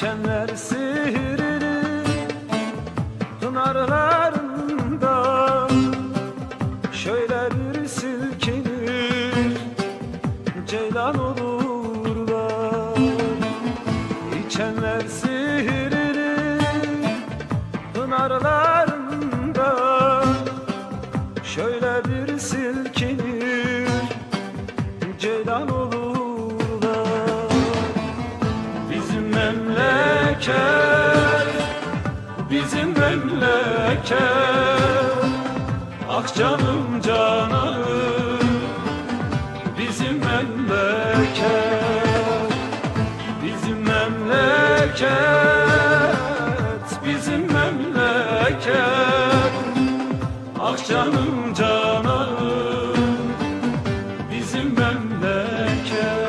İçenler sihirli pınarlarında Şöyle bir silkinir ceylan olurlar. İçenler sihirli pınarlarında şeker Ah canım cananım Bizim memleket Bizim memleket Bizim memleket. Ah canım cananım Bizim memleket.